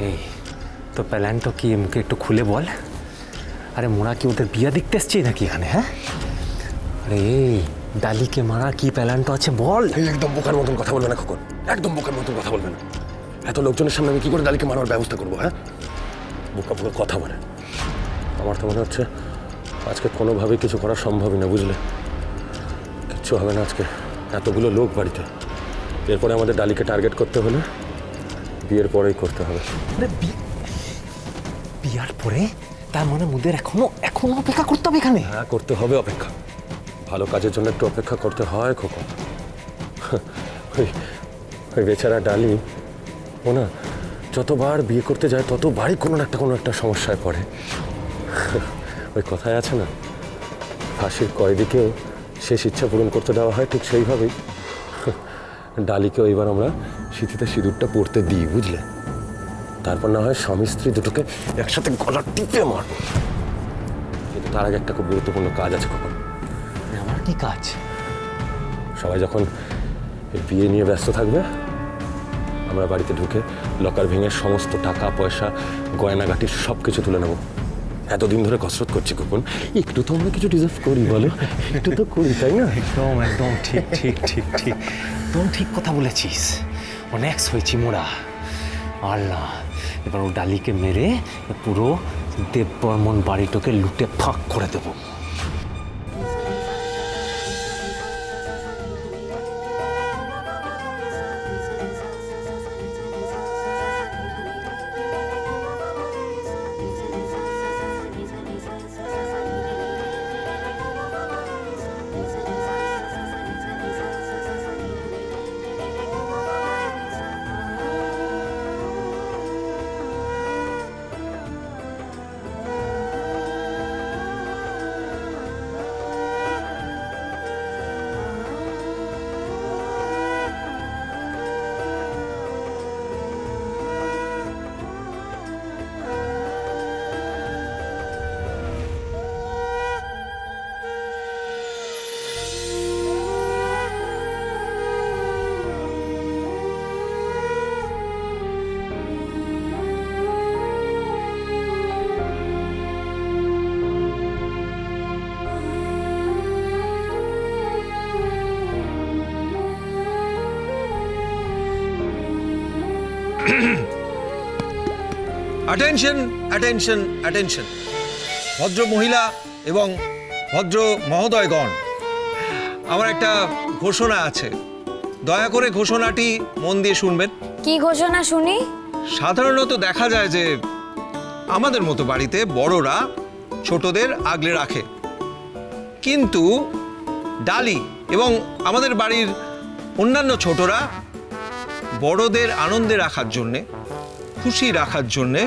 এই তো প্ল্যানটা কি? মুখে একটু খুলে বল। আরে, মোরা কি ওদের বিয়া দেখতে এসছি নাকি এখানে হ্যাঁ? আরে ডালিকে মারা কি প্ল্যানটা আছে বল। একদম বোকার মতন কথা বলবে না, খোকন। একদম বোকার মতন কথা বলবে না। এত লোকজনের সামনে আমি কি করে ডালিকে মারার ব্যবস্থা করব হ্যাঁ? বোকা বোকা কথা বলে। আমার তো মনে হচ্ছে আজকে কোনোভাবেই কিছু করা সম্ভবই না, বুঝলে? কিচ্ছু হবে না আজকে। এতগুলো লোক বাড়িতে। এরপরে আমাদের ডালিকে টার্গেট করতে হলে বিয়ের পরেই করতে হবে। বি- বিয়ার পরে? তার মানে মুদের এখনও এখনও অপেক্ষা করতে হবে এখানে? হ্যাঁ করতে হবে অপেক্ষা। ভালো কাজের জন্য একটু অপেক্ষা করতে হয় খোকন। ওই ওই বেচারা ডালি ও না যতবার বিয়ে করতে যায় ততবারই কোনো না একটা কোনো একটা সমস্যায় পড়ে। ওই কথায় আছে না ফাঁসির কয়েদিকেও শেষ ইচ্ছা পূরণ করতে দেওয়া হয় ঠিক সেইভাবেই। ডালিকেও এবার আমরা শীতিতে সিঁদুরটা পড়তে দিই বুঝলে? তারপর না হয় স্বামী স্ত্রী দুটোকে একসাথে গলা টিপে মারবো। কিন্তু তার আগে একটা খুব গুরুত্বপূর্ণ কাজ আছে কখন আমার কি কাজ? সবাই যখন বিয়ে নিয়ে ব্যস্ত থাকবে আমরা বাড়িতে ঢুকে লকার ভেঙে সমস্ত টাকা পয়সা গয়নাগাটি সব কিছু তুলে নেব। এতদিন ধরে কসরত করছি কখন একটু তো আমরা কিছু ডিজার্ভ করি বলো। একটু তো করি তাই না? একদম একদম ঠিক ঠিক ঠিক ঠিক। একদম ঠিক কথা বলেছিস। অনেক হয়েছি মোরা না এবার ও ডালিকে মেরে পুরো দেববর্মন বাড়িটাকে লুটে ফাঁক করে দেবো। অ্যাটেনশন অ্যাটেনশন অ্যাটেনশন ভদ্র মহিলা এবং ভদ্র মহোদয়গণ আমার একটা ঘোষণা আছে। দয়া করে ঘোষণাটি মন দিয়ে শুনবেন। কি ঘোষণা শুনি? সাধারণত দেখা যায় যে আমাদের মতো বাড়িতে বড়রা ছোটদের আগলে রাখে। কিন্তু ডালি এবং আমাদের বাড়ির অন্যান্য ছোটরা বড়দের আনন্দে রাখার জন্যে খুশি রাখার জন্যে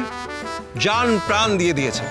যান প্রাণ দিয়ে দিয়েছে।